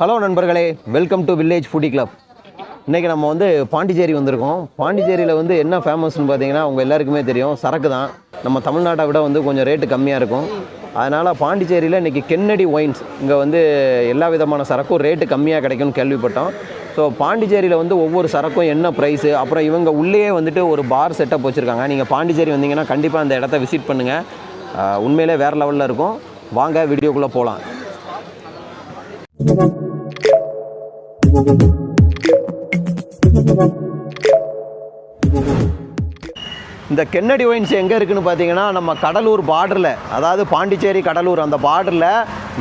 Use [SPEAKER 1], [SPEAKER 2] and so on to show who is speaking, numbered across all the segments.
[SPEAKER 1] Hello நண்பர்களே. Welcome to Village Foodie Club இன்றைக்கி நம்ம வந்து பாண்டிச்சேரி வந்திருக்கோம். பாண்டிச்சேரியில் வந்து என்ன ஃபேமஸ்னு பார்த்தீங்கன்னா உங்கள் எல்லாருக்குமே தெரியும். சரக்கு தான். நம்ம தமிழ்நாட்டை விட வந்து கொஞ்சம் ரேட்டு கம்மியாக இருக்கும். அதனால் பாண்டிச்சேரியில் இன்றைக்கி கென்னடி ஒயின்ஸ் இங்கே வந்து எல்லா விதமான சரக்கும் ரேட்டு கம்மியாக கிடைக்கும்னு கேள்விப்பட்டோம். ஸோ பாண்டிச்சேரியில் வந்து ஒவ்வொரு சரக்கும் என்ன ப்ரைஸு அப்புறம் இவங்க உள்ளேயே வந்துட்டு ஒரு பார் செட்டப் வச்சுருக்காங்க. நீங்கள் பாண்டிச்சேரி வந்தீங்கன்னா கண்டிப்பாக அந்த இடத்த விசிட் பண்ணுங்கள் உண்மையிலே வேறு லெவலில் இருக்கும். வாங்க வீடியோக்குள்ளே போகலாம் இந்த கென்னடி ஒயின்ஸ் எங்கே இருக்குதுன்னு பார்த்தீங்கன்னா நம்ம கடலூர் பார்டரில் அதாவது பாண்டிச்சேரி கடலூர் அந்த பார்டரில்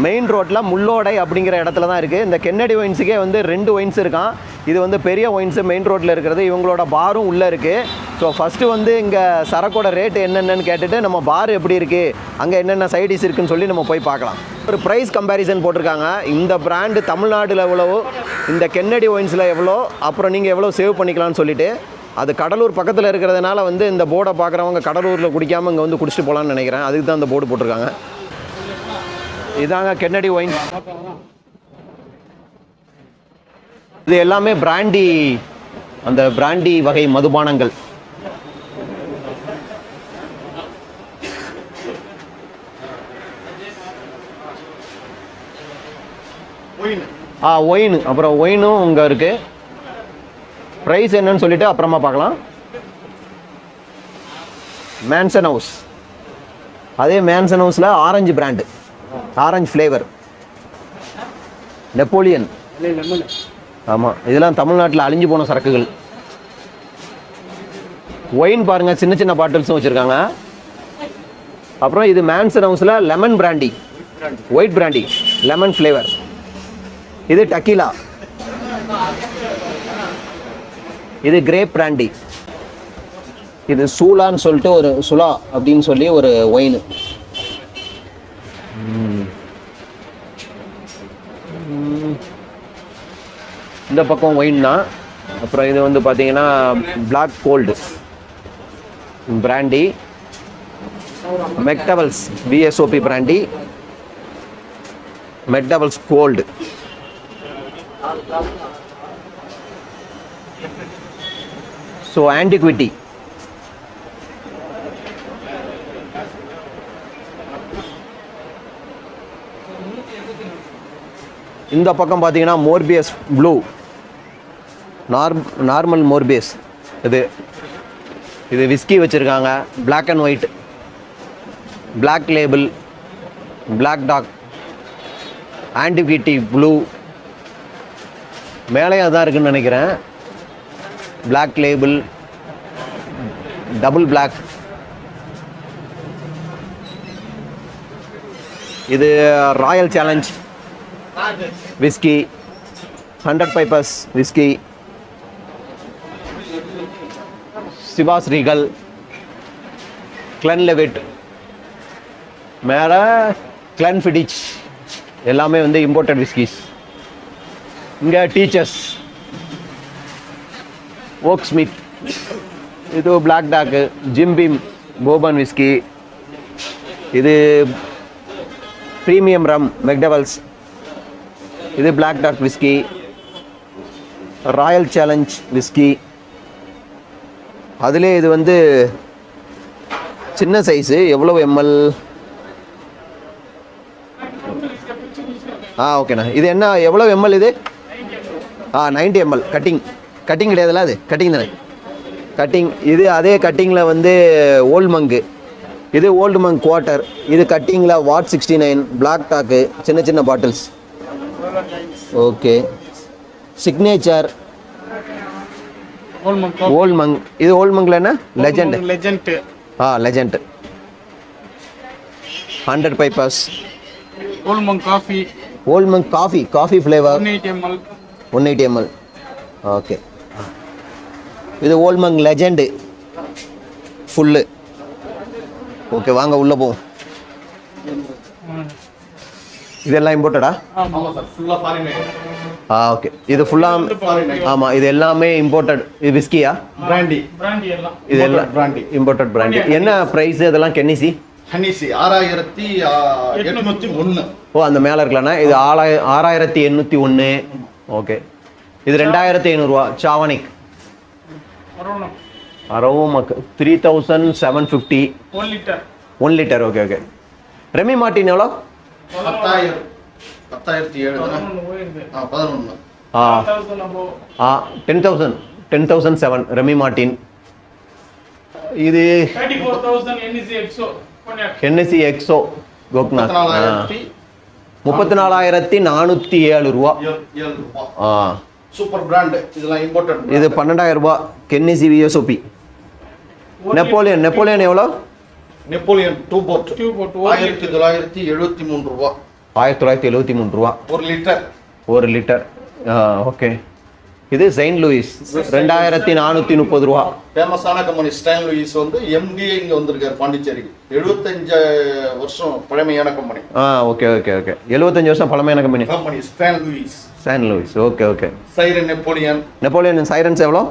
[SPEAKER 1] மெயின் ரோட்டில் முள்ளோடை அப்படிங்கிற இடத்துல தான் இருக்குது இந்த கென்னடி ஒயின்ஸுக்கே வந்து ரெண்டு ஒயின்ஸ் இருக்கான். இது வந்து பெரிய ஒயின்ஸு மெயின் ரோட்டில் இருக்கிறது. இவங்களோட பாரும் உள்ளே இருக்குது ஸோ ஃபஸ்ட்டு வந்து இங்கே சரக்கோட ரேட்டு என்னென்னு கேட்டுட்டு நம்ம பார் எப்படி இருக்குது அங்கே என்னென்ன சைடிஸ் இருக்குதுன்னு சொல்லி நம்ம போய் பார்க்கலாம். ஒரு ப்ரைஸ் கம்பேரிசன் போட்டிருக்காங்க. இந்த பிராண்டு தமிழ்நாட்டில் எவ்வளவோ இந்த கென்னடி ஒயின்ஸில் எவ்வளோ அப்புறம் நீங்கள் எவ்வளோ சேவ் பண்ணிக்கலாம்னு சொல்லிட்டு அது கடலூர் பக்கத்தில் இருக்கிறதுனால வந்து இந்த போர்டை பார்க்குறவங்க கடலூரில் குடிக்காமல் இங்கே வந்து குடிச்சிட்டு போகலான்னு நினைக்கிறேன். அதுக்கு தான் அந்த போர்டு போட்டிருக்காங்க. இதாங்க கென்னடி ஒயின்ஸ் இது எல்லாமே பிராண்டி அந்த பிராண்டி வகை மதுபானங்கள். ஆ ஒயின் அப்புறம் ஒயினும் இங்கே இருக்குது ப்ரைஸ் என்னன்னு சொல்லிட்டு அப்புறமா பார்க்கலாம். மேன்சன் ஹவுஸ் அதே மேன்சன் ஹவுஸில் orange brand orange flavour Napoleon ஆமாம் இதெல்லாம் தமிழ்நாட்டில் அழிஞ்சு போன சரக்குகள். ஒயின் பாருங்கள் சின்ன சின்ன பாட்டில்ஸும் வச்சுருக்காங்க. அப்புறம் இது மேன்சன் ஹவுஸில் lemon brandy white brandy lemon flavour இது டக்கீலா இது கிரேப் பிராண்டி இது சூலான்னு சொல்லிட்டு ஒரு சுலா அப்படின்னு சொல்லி ஒரு ஒயின் இந்த பக்கம் ஒயின் தான். அப்புறம் இது வந்து பார்த்தீங்கன்னா Black Gold brandy McDowell's VSOP brandy McDowell's Gold so antiquity. இந்த பக்கம் பார்த்தீங்கன்னா Morpheus Blue. Nor normal Morpheus. இது இது விஸ்கி வச்சுருக்காங்க. Black and white black label black dog antiquity blue. மேலேயும் அதான் இருக்குன்னு நினைக்கிறேன். பிளாக் லேபிள் டபுள் பிளாக் இது Royal Challenge whisky hundred Pipers whisky Chivas Regal Glenlivet மேலே கிளன் ஃபிடிச் எல்லாமே வந்து இம்போர்ட்டட் விஸ்கிஸ் இங்கே டீச்சர்ஸ் ஓக் ஸ்மித் இது black dog Jim Beam bourbon whisky இது ப்ரீமியம் ரம் மெக்டவல்ஸ் இது Black Dog whisky Royal Challenge whisky அதிலே இது வந்து சின்ன சைஸு எவ்வளோ எம்எல் ஆ ஓகேண்ணா இது என்ன எவ்வளோ எம்எல் இது? ஆ 90 எம்எல் கட்டிங் கட்டிங் கிடையாதுல்ல அது? கட்டிங் தானே? கட்டிங் இது அதே கட்டிங்கில் வந்து ஓல்ட் மங்கு இது ஓல்டு மங்க் குவார்ட்டர் இது கட்டிங்கில் VAT sixty nine black dog சின்ன சின்ன bottles okay Signature Old Monk இது ஓல்ட் மங்கில் என்ன? லெஜண்ட்
[SPEAKER 2] லெஜண்ட்
[SPEAKER 1] ஆ legend hundred Pipers
[SPEAKER 2] Old Monk coffee
[SPEAKER 1] Old Monk coffee coffee flavour
[SPEAKER 2] one eighty ML.
[SPEAKER 1] Okay. இது Old Monk legend full okay வாங்க உள்ளே போவோம். இதெல்லாம் இம்போர்ட்டடா ஆ ஓகே. இது ஃபுல்லாக ஆமாம் இது எல்லாமே இம்போர்ட்டட் இது விஸ்கியா
[SPEAKER 2] பிராண்டி பிராண்டி எல்லாம்.
[SPEAKER 1] இது எல்லாம்
[SPEAKER 2] பிராண்டி
[SPEAKER 1] இம்போர்ட்டட் பிராண்டி என்ன ப்ரைஸ் இதெல்லாம் கென்னிசி
[SPEAKER 3] ஹனிசி ஆறாயிரத்தி
[SPEAKER 1] ஓ அந்த மேலே இருக்கலாண்ணா. இது ஆறாய ஆறாயிரத்தி எண்ணூற்றி ஒன்று. ஓகே இது ரெண்டாயிரத்தி ஐநூறுரூவா சாவனிக்
[SPEAKER 2] Around
[SPEAKER 1] around three thousand seven fifty
[SPEAKER 2] one liter.
[SPEAKER 1] One litre okay okay Remy Martin எவ்வளோ?
[SPEAKER 3] பத்தாயிரம். பத்தாயிரத்தி ஏழு. ஆ பதினொன்று
[SPEAKER 1] ஆ. Ten thousand ten thousand seven Remy Martin இது. NSC XO cognac.
[SPEAKER 3] முப்பத்தி நாலாயிரத்தி
[SPEAKER 1] நானூற்றி ஏழு ரூபா. ஆ.
[SPEAKER 3] சூப்பர் பிராண்டு இதெல்லாம் இம்போர்ட்டட்
[SPEAKER 1] இது பன்னெண்டாயிரம் ரூபா. கென்னிசி விஎஸ்ஓபி நெப்போலியன் நெப்போலியன் எவ்வளோ?
[SPEAKER 3] நெப்போலியன் டூ போர்ட்
[SPEAKER 2] boat, one
[SPEAKER 3] ஆயிரத்தி தொள்ளாயிரத்தி எழுபத்தி மூணு ரூபா.
[SPEAKER 1] ஆயிரத்தி தொள்ளாயிரத்தி எழுபத்தி மூணு ரூபா.
[SPEAKER 3] ஒரு லிட்டர்
[SPEAKER 1] ஒரு லிட்டர் ஓகே இது செயின்ட் லூயிஸ் ரெண்டாயிரத்தி நானூற்றி முப்பது ரூபா.
[SPEAKER 3] ஃபேமஸான கம்பெனி ஸ்டைன் லூயிஸ் வந்து எம்டிஏ இங்க வந்திருக்காரு பாண்டிச்சேரிக்கு எழுபத்தஞ்சு வருஷம் பழமையான கம்பெனி
[SPEAKER 1] ஆ ஓகே ஓகே ஓகே எழுபத்தஞ்சு வருஷம் பழமையான company
[SPEAKER 3] company stain Louis
[SPEAKER 1] Saint Louis okay okay
[SPEAKER 3] siren Napoleon
[SPEAKER 1] Napoleon sirens எவ்வளோ?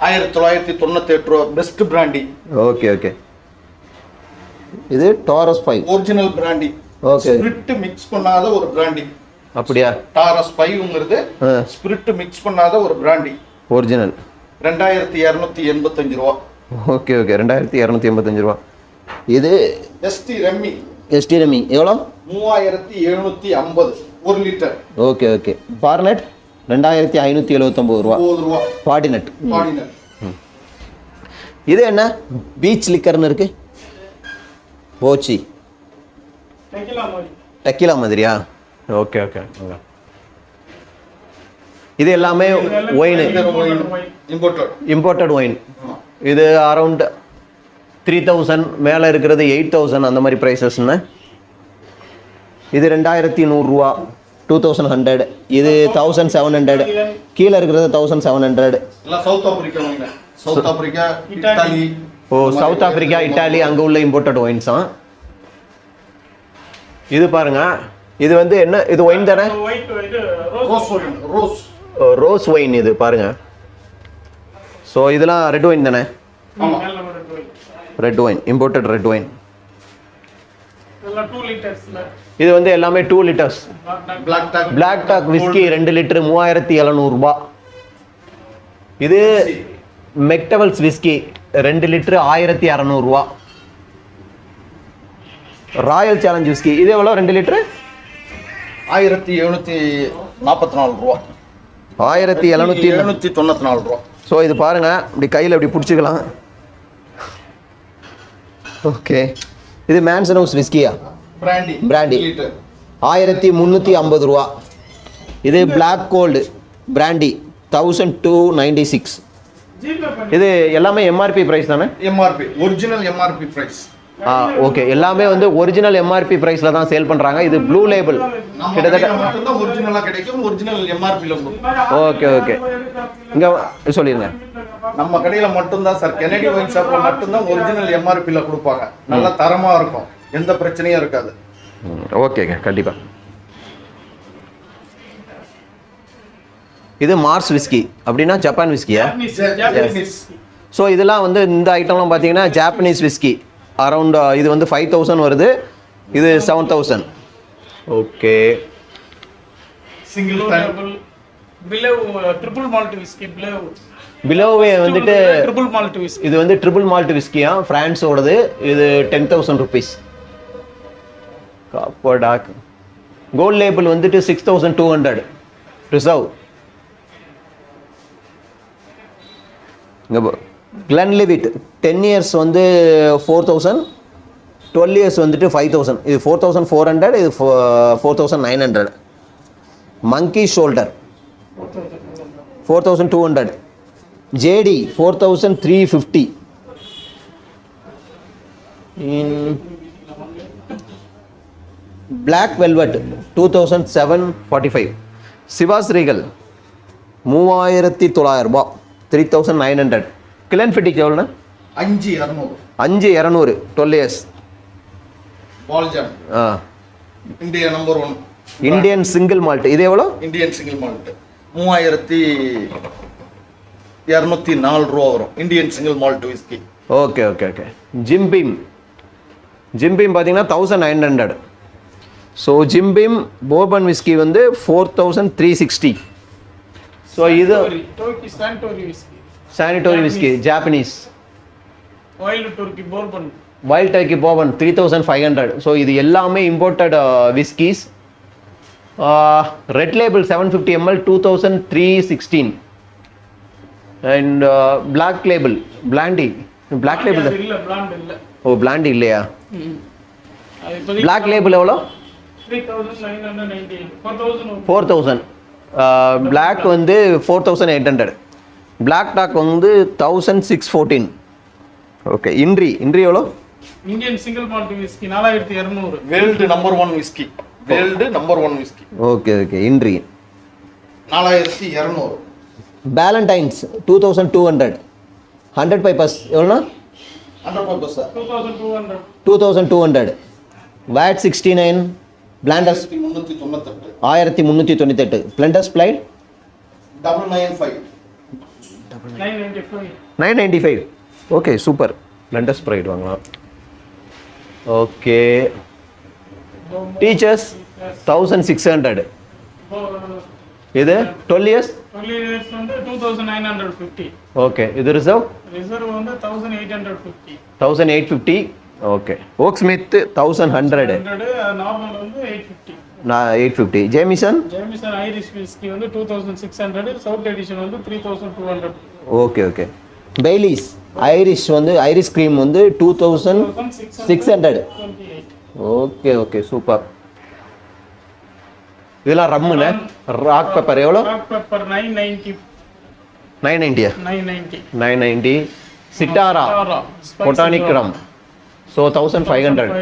[SPEAKER 3] ஆயிரத்தி தொள்ளாயிரத்தி தொண்ணூத்தி எட்டு ரூபா பெஸ்ட் பிராண்டி
[SPEAKER 1] ஓகே ஓகே இது Taurus five
[SPEAKER 3] original brandy
[SPEAKER 1] okay
[SPEAKER 3] spirit mix பண்ணாத ஒரு பிராண்டி
[SPEAKER 1] அப்படியா?
[SPEAKER 3] டாரஸ் ஃபைவ்ங்கிறது ஸ்பிரிட் மிக்ஸ் பண்ணாத ஒரு பிராண்டி
[SPEAKER 1] ஒரிஜினல்
[SPEAKER 3] ரெண்டாயிரத்தி இரநூத்தி எண்பத்தஞ்சு ரூபா.
[SPEAKER 1] ஓகே ஓகே ரெண்டாயிரத்தி இரநூத்தி எண்பத்தஞ்சு ரூபா. இது?
[SPEAKER 3] எஸ்டி ரெம்மி
[SPEAKER 1] எஸ்டி ரெமி எவ்வளோ?
[SPEAKER 3] மூவாயிரத்தி எழுநூத்தி ஐம்பது. ஒரு லிட்டர்
[SPEAKER 1] ஓகே ஓகே ஃபார்னட் ரெண்டாயிரத்தி ஐநூற்றி எழுபத்தொம்போது ரூபா.
[SPEAKER 3] ரூபா.
[SPEAKER 1] ஃபார்டினட்
[SPEAKER 3] பாடினர்
[SPEAKER 1] இது என்ன? பீச் லிக்கர்னு இருக்கு. போச்சி. டக்கிலா மாதிரியா? Okay okay. இது எல்லாமே ஒயின்
[SPEAKER 3] இம்போர்ட்டட்
[SPEAKER 1] இம்போர்ட்டட் ஒயின் இது அரவுண்ட் த்ரீ தௌசண்ட் மேலே இருக்கிறது எயிட் தௌசண்ட் அந்த மாதிரி ப்ரைஸஸ்ன்னு இது ரெண்டாயிரத்தி நூறுரூவா டூ தௌசண்ட் ஹண்ட்ரட் இது தௌசண்ட் செவன் ஹண்ட்ரட் கீழே இருக்கிறது தௌசண்ட் செவன் ஹண்ட்ரட்
[SPEAKER 3] எல்லாம் South Africa South Africa
[SPEAKER 2] Italy.
[SPEAKER 3] Italy
[SPEAKER 1] oh South Africa Italy அங்கே உள்ள இம்போர்ட்டட் ஒயின்ஸ் தான் இது பாருங்க. இது வந்து என்ன? இது ஒயின் தானே.
[SPEAKER 3] Rose wine rose
[SPEAKER 1] rose wine இது பாருங்க. ஸோ இதெல்லாம் ரெட் ஒயின் தானே?
[SPEAKER 3] ஆமா.
[SPEAKER 2] மேல ஒரு twelve.
[SPEAKER 1] Red wine imported red wine. இது வந்து எல்லாமே two litres.
[SPEAKER 3] Black dog
[SPEAKER 1] whisky ரெண்டு லிட்டரு மூவாயிரத்தி எழுநூறுபா. இது மெக்டவல்ஸ் விஸ்கி ரெண்டு லிட்டரு ஆயிரத்தி இரநூறுவா ராயல் சேலஞ்ச் விஸ்கி இது எவ்வளோ ரெண்டு லிட்டரு?
[SPEAKER 3] ஆயிரத்தி எழுநூத்தி நாற்பத்தி நாலு ரூபா.
[SPEAKER 1] ஆயிரத்தி எழுநூத்தி
[SPEAKER 3] எழுநூத்தி தொண்ணூத்தி நாலு ரூபா.
[SPEAKER 1] ஸோ இது பாருங்க. இப்படி கையில் இப்படி பிடிச்சிக்கலாம். ஓகே. இது மேன்சன் ஹவுஸ் விஸ்கியா
[SPEAKER 3] பிராண்டி. லிட்டர்
[SPEAKER 1] ஆயிரத்தி முந்நூற்றி ஐம்பது ரூபா. இது black gold brandy thousand two ninety six. இது எல்லாமே எம்ஆர்பி ப்ரைஸ் தானே?
[SPEAKER 3] MRP original MRP price
[SPEAKER 1] okay எல்லாமே வந்து ஒரிஜினல் எம்ஆர்பி ப்ரைஸில் தான் சேல் பண்ணுறாங்க இது ப்ளூ லேபிள் கிட்டத்தட்ட ஓகே ஓகே இங்கே சொல்லிடுங்க
[SPEAKER 3] நம்ம கடையில மட்டும்தான் சார் கெனடி ஒயின் ஷாப்ல மட்டும்தான் ஒரிஜினல் எம்ஆர்பில கொடுப்பாங்க. நல்ல தரமா இருக்கும். எந்த பிரச்சனையும் இருக்காது.
[SPEAKER 1] ஓகேங்க கண்டிப்பாக இது மார்ஸ் விஸ்கி அப்படின்னா ஜப்பான் விஸ்கியா. ஸோ இதெல்லாம் வந்து இந்த ஐட்டம்லாம் பார்த்தீங்கன்னா ஜாப்பனீஸ் விஸ்கி அரவுண்ட் இது வந்து ஃபைவ் தௌசண்ட் வருது. இது seven thousand okay.
[SPEAKER 2] Below, uh.
[SPEAKER 1] பிலோவே வந்துட்டு. இது வந்து ட்ரிபிள் மால்ட் விஸ்கியா ஃப்ரான்ஸோடது இது ten thousand rupees copper dog gold label வந்துட்டு six thousand two hundred reserve இங்கே கிளன்லிவிட் டென் இயர்ஸ் வந்து ஃபோர் தௌசண்ட் டுவெல் இயர்ஸ் வந்துட்டு ஃபைவ் தௌசண்ட் இது ஃபோர் தௌசண்ட் ஃபோர் ஹண்ட்ரட் இது four thousand nine hundred monkey shoulder four thousand two hundred JD four thousand three fifty black velvet two thousand seven forty five Chivas Regal மூவாயிரத்தி தொள்ளாயிரம் three thousand nine hundred Glenfiddich எவ்வளோண்ணா?
[SPEAKER 3] அஞ்சு இரநூறு.
[SPEAKER 1] அஞ்சு இரநூறு. Twelve years ஆ.
[SPEAKER 3] India number one
[SPEAKER 1] Indian single malt இது எவ்வளோ?
[SPEAKER 3] Indian single malt மூவாயிரத்தி இரநூத்தி நாலு ரூபா வரும். Indian single malt whisky
[SPEAKER 1] okay okay okay. Jim Beam. Jim Beam பார்த்தீங்கன்னா thousand nine hundred so Jim Beam bourbon whisky வந்து four thousand three sixty so இது. Suntory whisky Japanese
[SPEAKER 2] Wild Turkey Bourbon.
[SPEAKER 1] Wild Turkey bourbon three thousand five hundred so இது எல்லாமே imported whiskies red label seven fifty ML two thousand three sixteen and black label blondie black label. Oh blondie இல்லையா? Black label எவ்வளோ?
[SPEAKER 2] 3,998. 4,000
[SPEAKER 1] four thousand black வந்து four thousand eight hundred black dog வந்து thousand six fourteen okay Indri Indri எவ்வளோ?
[SPEAKER 2] Indian single malt whisky நாலாயிரத்தி இரநூறு.
[SPEAKER 3] World number one whisky world number one whisky
[SPEAKER 1] okay okay Indri
[SPEAKER 3] நாலாயிரத்தி இரநூறு.
[SPEAKER 1] Ballantine's two thousand two hundred hundred Pipers எவ்வளோண்ணா?
[SPEAKER 3] Hundred Pipers sir
[SPEAKER 2] two thousand two hundred
[SPEAKER 1] two thousand two hundred VAT sixty nine Blenders
[SPEAKER 3] முந்நூற்றி தொண்ணூத்தெட்டு.
[SPEAKER 1] ஆயிரத்தி முந்நூற்றி தொண்ணூத்தெட்டு. Blenders Pride
[SPEAKER 3] double nine five
[SPEAKER 2] nine ninety five
[SPEAKER 1] nine ninety five okay super Blenders Sprite வாங்கலாம். Okay Teacher's thousand six hundred இது twelve years
[SPEAKER 2] twelve years வந்து two thousand nine hundred fifty
[SPEAKER 1] okay இது reserve
[SPEAKER 2] reserve வந்து thousand eight hundred fifty
[SPEAKER 1] thousand eight fifty okay Oak Smith thousand hundred
[SPEAKER 2] hundred normal வந்து eight fifty
[SPEAKER 1] நான் eight fifty Jameson
[SPEAKER 2] Jameson Irish whisky வந்து two thousand six hundred south edition வந்து three thousand two hundred
[SPEAKER 1] okay okay. Baileys Irish வந்து Irish cream வந்து two thousand
[SPEAKER 2] six
[SPEAKER 1] hundred okay okay super இதெல்லாம் ரம்முண்ணே rock pepper எவ்வளோ?
[SPEAKER 2] Pepper nine ninety
[SPEAKER 1] nine
[SPEAKER 2] ninety
[SPEAKER 1] nine ninety சிட்டாரா botanic rum so thousand five hundred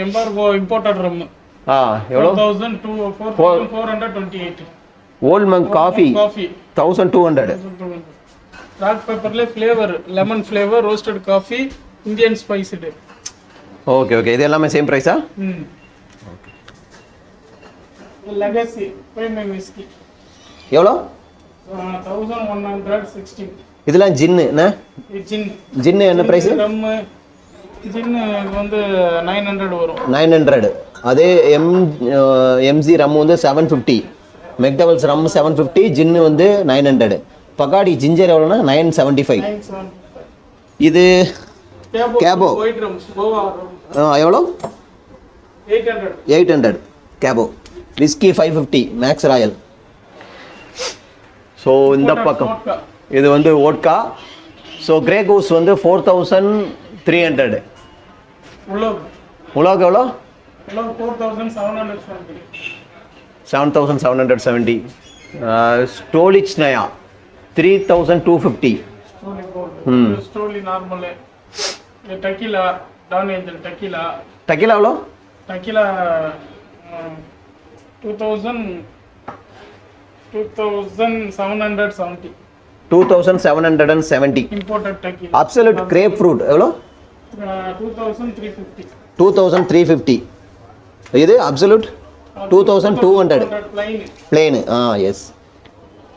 [SPEAKER 2] Embargo imported rum
[SPEAKER 1] ஆ எவ்வளோ?
[SPEAKER 2] Thousand two four four hundred twenty eight
[SPEAKER 1] old Monk coffee
[SPEAKER 2] coffee
[SPEAKER 1] thousand two hundred
[SPEAKER 2] rock பெப்பர்ல flavour lemon flavour roasted coffee Indian spiced
[SPEAKER 1] okay okay இது எல்லாமே same ப்ரைஸா
[SPEAKER 2] ம். Legacy premium whisky
[SPEAKER 1] எவ்வளோ?
[SPEAKER 2] Thousand one hundred sixteen
[SPEAKER 1] இதெல்லாம் gin என்ன?
[SPEAKER 2] ஜின்
[SPEAKER 1] ஜின்னு என்ன price
[SPEAKER 2] rum gin வந்து nine hundred வரும்.
[SPEAKER 1] நைன் ஹண்ட்ரட் அதே எம் எம்ஜி ரம் வந்து seven fifty McDowell's rum seven fifty gin வந்து நைன் ஹண்ட்ரட் பகாடி ஜிஞ்சர் எவ்வளோனா நைன் செவன்ட்டி ஃபைவ் இது ஆ, எவ்வளோ
[SPEAKER 2] eight hundred
[SPEAKER 1] கேபோ whisky five fifty Max Royal so இந்த பக்கம். இது வந்து ஓட்கா ஸோ கிரே கூஸ் வந்து ஃபோர் தௌசண்ட் த்ரீ ஹண்ட்ரட்
[SPEAKER 2] உலோக்
[SPEAKER 1] எவ்வளோ
[SPEAKER 2] உலோக் four thousand seven hundred seventy
[SPEAKER 1] seven thousand seven hundred seventy Stolichnaya three thousand two fifty
[SPEAKER 2] Stoli
[SPEAKER 1] ம்.
[SPEAKER 2] Gold Stoli normal tequila down angel tequila
[SPEAKER 1] tequila எவ்வளோ
[SPEAKER 2] tequila two thousand two thousand seven hundred seventy
[SPEAKER 1] two thousand seven hundred and seventy
[SPEAKER 2] imported tequila
[SPEAKER 1] Absolut grapefruit எவ்வளோ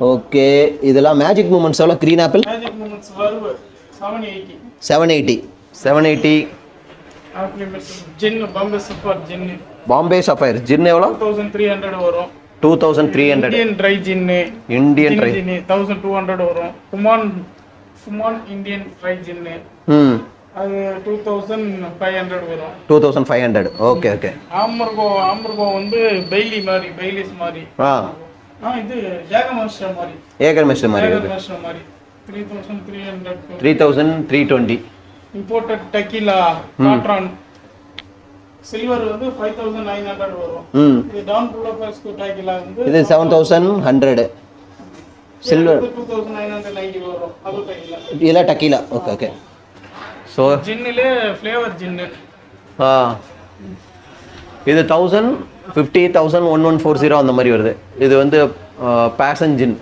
[SPEAKER 1] okay இதெல்லாம் magic moments எவ்வளோ green apple
[SPEAKER 2] magic moments வர்வு seven eighty
[SPEAKER 1] seven eighty seven eighty
[SPEAKER 2] gin Bombay super gin
[SPEAKER 1] Bombay Sapphire gin எவ்வளோ
[SPEAKER 2] two thousand three hundred வரும்.
[SPEAKER 1] Two thousand three hundred
[SPEAKER 2] Indian dry gin
[SPEAKER 1] Indian dry
[SPEAKER 2] gin thousand two hundred வரும். Kumaon Kumaon Indian dry gin
[SPEAKER 1] ம்
[SPEAKER 2] அது two thousand five hundred வரும்.
[SPEAKER 1] Two thousand five hundred okay okay
[SPEAKER 2] ஆம்பர்கோ ஆம்பர்கோ வந்து Bailey மாதிரி Bayliss மாதிரி.
[SPEAKER 1] ஆ.
[SPEAKER 2] இது ஜாகமாஸ்டர் மாதிரி.
[SPEAKER 1] ஏகர் மிஸ்டர் மாதிரி
[SPEAKER 2] ஜாகமாஸ்டர் மாதிரி. Three thousand three hundred
[SPEAKER 1] three thousand three twenty
[SPEAKER 2] imported tequila காட்ரான் silver வந்து ஃபைவ் தௌசண்ட் நைன் ஹண்ட்ரட் வரும்.
[SPEAKER 1] ம்
[SPEAKER 2] இது டவுன் புல்லோஃபஸ்கு டக்கிலா வந்து
[SPEAKER 1] இது செவன் தௌசண்ட் ஹண்ட்ரடு சில்வர் இதெல்லாம் டக்கீலா ஓகே ஓகே ஸோ
[SPEAKER 2] ஜின்னிலே ஃப்ளேவர் ஜின்னு
[SPEAKER 1] ஆ. இது thousand fifty thousand one one four zero அந்த மாதிரி வருது. இது வந்து பேசன் ஜின்.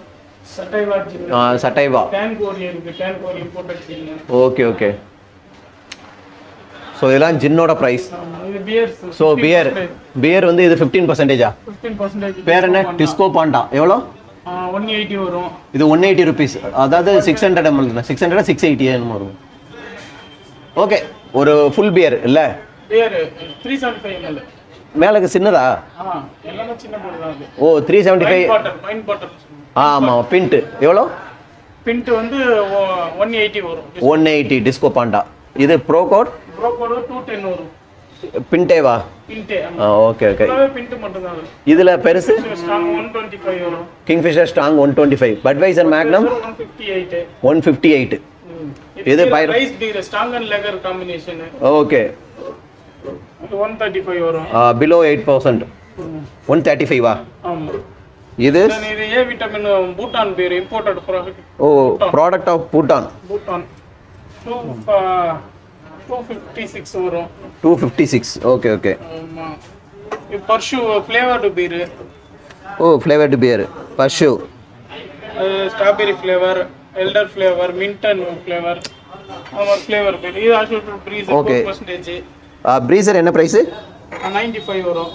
[SPEAKER 2] சட்டைவா
[SPEAKER 1] ஓகே ஓகே. ஸோ இதெல்லாம் ஜின்னோட ப்ரைஸ் ஸோ பியர் பியர் வந்து இது ஃபிஃப்டீன் பர்சன்டேஜா பேர் என்ன? Disco panda. எவ்வளோ?
[SPEAKER 2] ஒன் எயிட்டி வரும்.
[SPEAKER 1] இது ஒன் எயிட்டி ருபீஸ் அதாவது six hundred ML six hundred six eighty என்னமோ வரும். ஓகே ஒரு ஃபுல் பியர் இல்லை?
[SPEAKER 2] Beer three seventy five ML
[SPEAKER 1] மேலுக்கு சின்னதா? Oh three seventy
[SPEAKER 2] wine
[SPEAKER 1] five ஆமாம் பின்ட்டு எவ்வளோ?
[SPEAKER 2] பின்ட் வந்து ஒன் எயிட்டி வரும்.
[SPEAKER 1] One eighty Disco Panda. இது ப்ரோ கோட்
[SPEAKER 2] ப்ரோக்கோட டூ டென் வரும்.
[SPEAKER 1] பின்டேவா
[SPEAKER 2] பின்ட்டே
[SPEAKER 1] ஆ ஓகே ஓகே இதில் பெருசு? Kingfisher strong one twenty five Budweiser Magnum
[SPEAKER 2] one fifty
[SPEAKER 1] eight இது பைர-
[SPEAKER 2] rice beer strong and lager combination
[SPEAKER 1] okay
[SPEAKER 2] one thirty five வரும்.
[SPEAKER 1] Below eight percent one thirty ஃபைவா
[SPEAKER 2] ஆமா.
[SPEAKER 1] இது?
[SPEAKER 2] இது ஏ vitamin Bhutan beer imported product
[SPEAKER 1] oh product of Bhutan.
[SPEAKER 2] Bhutan. Two two fifty six வரும்.
[SPEAKER 1] Two fifty six okay okay
[SPEAKER 2] ஆமா. இது பர்ஷு flavoured beer
[SPEAKER 1] oh flavoured beer பஷு
[SPEAKER 2] strawberry flavour elder flavour மின்டன் flavour flavour beer இது actual breeze
[SPEAKER 1] Okay.
[SPEAKER 2] Percentage
[SPEAKER 1] breezer என்ன price
[SPEAKER 2] ninety five வரும்.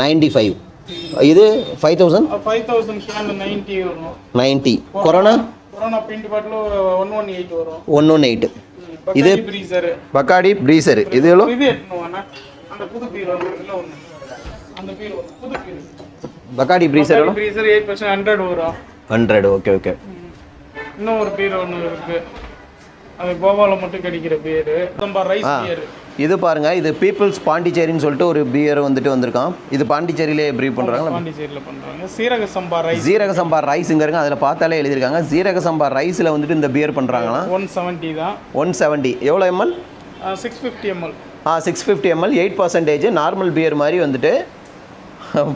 [SPEAKER 1] Ninety five. இது five thousand
[SPEAKER 2] five thousand ninety வரும்.
[SPEAKER 1] Ninety Corona
[SPEAKER 2] Corona? Pint bottle one one eight வரும்.
[SPEAKER 1] One one eight
[SPEAKER 2] இது ப்ரீசர்
[SPEAKER 1] பக்காடி ப்ரீசர் இது எவ்வளோ?
[SPEAKER 2] இது அந்த புது பீர் ஒன்று அந்த பீர் புது பீர்.
[SPEAKER 1] பக்காடி ப்ரீசர் எவ்வளோ?
[SPEAKER 2] ப்ரீசர் எயிட் பர்சன்ட் ஹண்ட்ரட் வரும்.
[SPEAKER 1] ஹண்ட்ரட் ஓகே ஓகே
[SPEAKER 2] இன்னும் ஒரு பீர் ஒன்று இருக்கு. அது கோவாவில் மட்டும் கிடைக்கிற பீர். Rice beer.
[SPEAKER 1] இது பாருங்க இது பீப்புள்ஸ் பாண்டிச்சேரின்னு சொல்லிட்டு ஒரு பியர் வந்துட்டு வந்திருக்கான். இது பாண்டிச்சேரியிலே ப்ரீவ் பண்ணுறாங்க
[SPEAKER 2] பாண்டிச்சேரியில் பண்ணுறாங்க சீரக சம்பா ரைஸ்
[SPEAKER 1] ஜீரக சம்பா ரைஸுங்க இருங்க அதில் பார்த்தாலே எழுதியிருக்காங்க. ஜீரக சம்பா ரைஸில் வந்துட்டு இந்த பியர் பண்ணுறாங்களாம்
[SPEAKER 2] ஒன் செவன்ட்டி தான்.
[SPEAKER 1] ஒன் செவன்ட்டி எவ்வளோ எம்எல்
[SPEAKER 2] சிக்ஸ் ஃபிஃப்டி எம்எல்
[SPEAKER 1] ஆ six fifty ML eight percentage normal beer மாதிரி வந்துட்டு.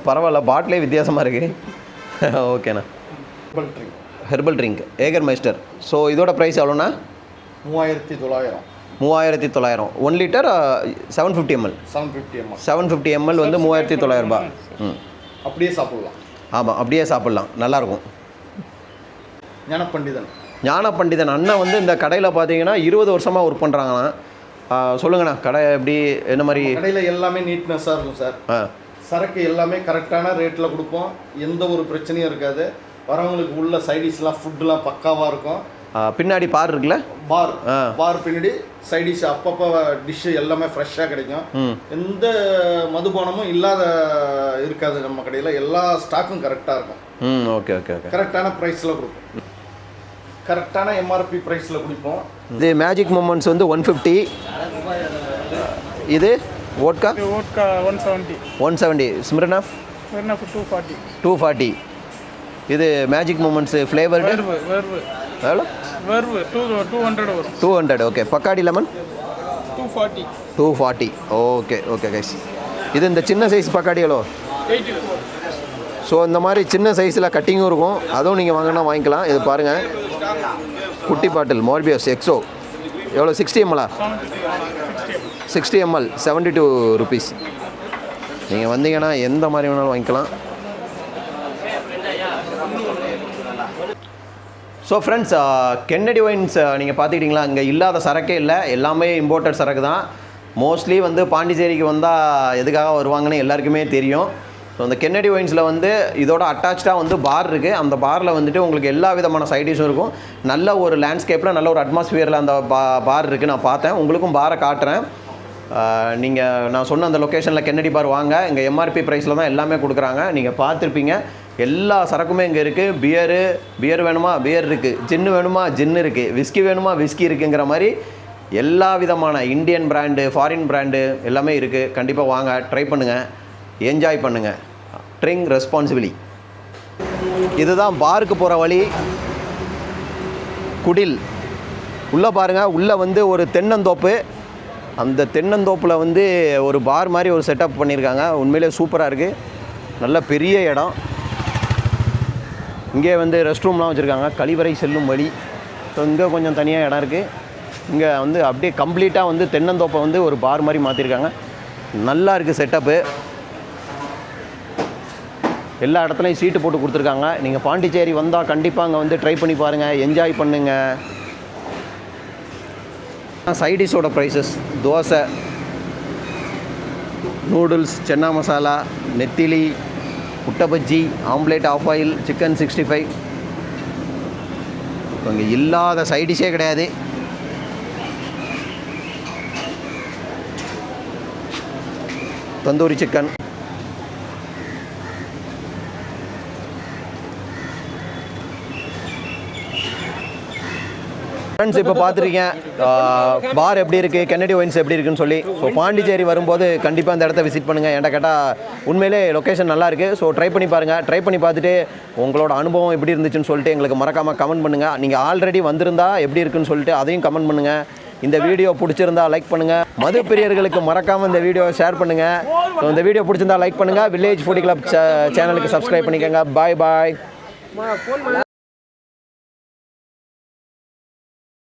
[SPEAKER 1] பரவாயில்ல பாட்டிலே வித்தியாசமாக இருக்குது ஓகேண்ணா ஹெர்பல் ட்ரிங்க் ஏகர் மைஸ்டர் ஸோ இதோட ப்ரைஸ் எவ்வளோண்ணா?
[SPEAKER 3] மூவாயிரத்தி தொள்ளாயிரம்.
[SPEAKER 1] மூவாயிரத்தி தொள்ளாயிரம். One litre seven fifty ML
[SPEAKER 3] seven fifty ML
[SPEAKER 1] seven fifty ML வந்து மூவாயிரத்தி தொள்ளாயிரம் ரூபாய். ம்.
[SPEAKER 3] அப்படியே சாப்பிடலாம்.
[SPEAKER 1] ஆமாம் அப்படியே சாப்பிட்லாம். நல்லாயிருக்கும்.
[SPEAKER 3] ஞான பண்டிதன்
[SPEAKER 1] ஞான பண்டிதன் அண்ணன் வந்து இந்த கடையில் பார்த்தீங்கன்னா இருபது வருஷமாக ஒர்க் பண்ணுறாங்களாம் சொல்லுங்கண்ணா கடை எப்படி என்ன மாதிரி?
[SPEAKER 3] கடையில் எல்லாமே நீட்னஸாக இருக்கும் சார்.
[SPEAKER 1] ஆ.
[SPEAKER 3] சரக்கு எல்லாமே கரெக்டான ரேட்டில் கொடுப்போம். எந்த ஒரு பிரச்சனையும் இருக்காது. வரவங்களுக்கு உள்ள சைடிஷ்லாம் ஃபுட்டுலாம் பக்காவாக இருக்கும்.
[SPEAKER 1] பின்னாடி பார் இருக்குல்ல?
[SPEAKER 3] பார். பார் பின்னாடி சைடிஷ் அப்பப்போ டிஷ்ஷு எல்லாமே ஃப்ரெஷ்ஷாக கிடைக்கும்.
[SPEAKER 1] ம்.
[SPEAKER 3] எந்த மதுபானமும் இல்லாத இருக்காது நம்ம கடையில். எல்லா ஸ்டாக்கும் கரெக்டாக இருக்கும்.
[SPEAKER 1] ம் ஓகே ஓகே ஓகே
[SPEAKER 3] கரெக்டான ப்ரைஸில் கொடுப்போம். கரெக்டான எம்ஆர்பி ப்ரைஸில் கொடுப்போம்.
[SPEAKER 1] இது மேஜிக் மூமெண்ட்ஸ் வந்து ஒன் ஃபிஃப்டி இது ஓட்கா
[SPEAKER 2] இது vodka one seventy
[SPEAKER 1] one seventy Smirnoff
[SPEAKER 2] என்ன டூ ஃபார்ட்டி
[SPEAKER 1] டூ ஃபார்ட்டி இது magic moments flavoured
[SPEAKER 2] verve verve
[SPEAKER 1] எவ்வளோ?
[SPEAKER 2] டூ ஹண்ட்ரட் வரும்.
[SPEAKER 1] Two hundred okay Bacardi lemon
[SPEAKER 2] two forty
[SPEAKER 1] two forty okay okay guys இது இந்த சின்ன size பக்காடி எவ்வளோ? So இந்த மாதிரி சின்ன சைஸில் கட்டிங்கும் இருக்கும். அதுவும் நீங்கள் வாங்கினா வாங்கிக்கலாம். இது பாருங்கள் குட்டி பாட்டில் மோர்பியஸ் எக்ஸோ எவ்வளோ? Sixty எம்எலா sixty ML seventy two rupees நீங்கள் வந்தீங்கன்னா எந்த மாதிரி வேணாலும் வாங்கிக்கலாம். So friends Kennedy uh, wines uh, நீங்கள் பார்த்துக்கிட்டிங்களா? இங்கே இல்லாத சரக்கே இல்லை. எல்லாமே இம்போர்ட்டட் சரக்கு தான். மோஸ்ட்லி வந்து பாண்டிச்சேரிக்கு வந்தால் எதுக்காக வருவாங்கன்னு எல்லாருக்குமே தெரியும். ஸோ அந்த கென்னடி ஒயின்ஸில் வந்து இதோட அட்டாச்சாக வந்து பார் இருக்குது அந்த பாரில் வந்துட்டு உங்களுக்கு எல்லா விதமான சைடிஷும் இருக்கும். நல்ல ஒரு லேண்ட்ஸ்கேப்பில் நல்ல ஒரு அட்மாஸ்ஃபியரில் அந்த பா பார் இருக்குது நான் பார்த்தேன். உங்களுக்கும் பாரை காட்டுறேன். நீங்கள் நான் சொன்ன அந்த லொக்கேஷனில் கென்னடி பார் வாங்க. இங்கே எம்ஆர்பி ப்ரைஸில் தான் எல்லாமே கொடுக்குறாங்க. நீங்கள் பார்த்துருப்பீங்க. எல்லா சரக்குமே இங்கே இருக்குது பியரு பியர் வேணுமா? பியர் இருக்குது ஜின்னு வேணுமா? ஜின்னு இருக்குது விஸ்கி வேணுமா? விஸ்கி இருக்குங்கிற மாதிரி எல்லா விதமான இந்தியன் பிராண்டு ஃபாரின் பிராண்டு எல்லாமே இருக்குது கண்டிப்பாக வாங்க ட்ரை பண்ணுங்கள் என்ஜாய் பண்ணுங்கள் ட்ரிங் ரெஸ்பான்சிபிலி இதுதான் பாருக்கு போகிற வழி. குடில். உள்ளே பாருங்கள் உள்ளே வந்து ஒரு தென்னந்தோப்பு. அந்த தென்னந்தோப்பில் வந்து ஒரு பார் மாதிரி ஒரு செட்டப் பண்ணியிருக்காங்க உண்மையிலே சூப்பராக இருக்குது நல்ல பெரிய இடம். இங்கே வந்து ரெஸ்ட் ரூம்லாம் வச்சுருக்காங்க. கழிவறை செல்லும் வழி. ஸோ இங்கே கொஞ்சம் தனியாக இடம் இருக்குது இங்கே வந்து அப்படியே கம்ப்ளீட்டாக வந்து தென்னந்தோப்பை வந்து ஒரு பார் மாதிரி மாற்றிருக்காங்க நல்லா இருக்குது செட்டப்பு எல்லா இடத்துலையும் சீட்டு போட்டு கொடுத்துருக்காங்க. நீங்கள் பாண்டிச்சேரி வந்தால் கண்டிப்பாக அங்கே வந்து ட்ரை பண்ணி பாருங்கள் என்ஜாய் பண்ணுங்கள் சைடிஷோட ப்ரைஸஸ் தோசை நூடுல்ஸ் சென்னா மசாலா நெத்திலி முட்டை bajji omelette half boil chicken sixty five இங்கே இல்லாத சைடிஷே கிடையாது. தந்தூரி சிக்கன் ஃப்ரெண்ட்ஸ் இப்போ பார்த்துருக்கேன் பார் எப்படி இருக்குது கென்னடி ஒயின்ஸ் எப்படி இருக்குன்னு சொல்லி. ஸோ பாண்டிச்சேரி வரும்போது கண்டிப்பாக அந்த இடத்த விசிட் பண்ணுங்கள் என்கிட்ட கேட்டால் உண்மையிலே லொக்கேஷன் நல்லா இருக்குது ஸோ ட்ரை பண்ணி பாருங்கள் ட்ரை பண்ணி பார்த்துட்டு உங்களோட அனுபவம் எப்படி இருந்துச்சுன்னு சொல்லிட்டு எங்களுக்கு மறக்காமல் கமெண்ட் பண்ணுங்கள் நீங்கள் ஆல்ரெடி வந்திருந்தா எப்படி இருக்குன்னு சொல்லிட்டு அதையும் கமெண்ட் பண்ணுங்கள் இந்த வீடியோ பிடிச்சிருந்தா லைக் பண்ணுங்கள் மது பிரியர்களுக்கு மறக்காமல் இந்த வீடியோவை ஷேர் பண்ணுங்கள் ஸோ இந்த வீடியோ பிடிச்சிருந்தா லைக் பண்ணுங்கள் வில்லேஜ் ஃபுடி கிளப் சேனலுக்கு சப்ஸ்கிரைப் பண்ணிக்கோங்க. Bye bye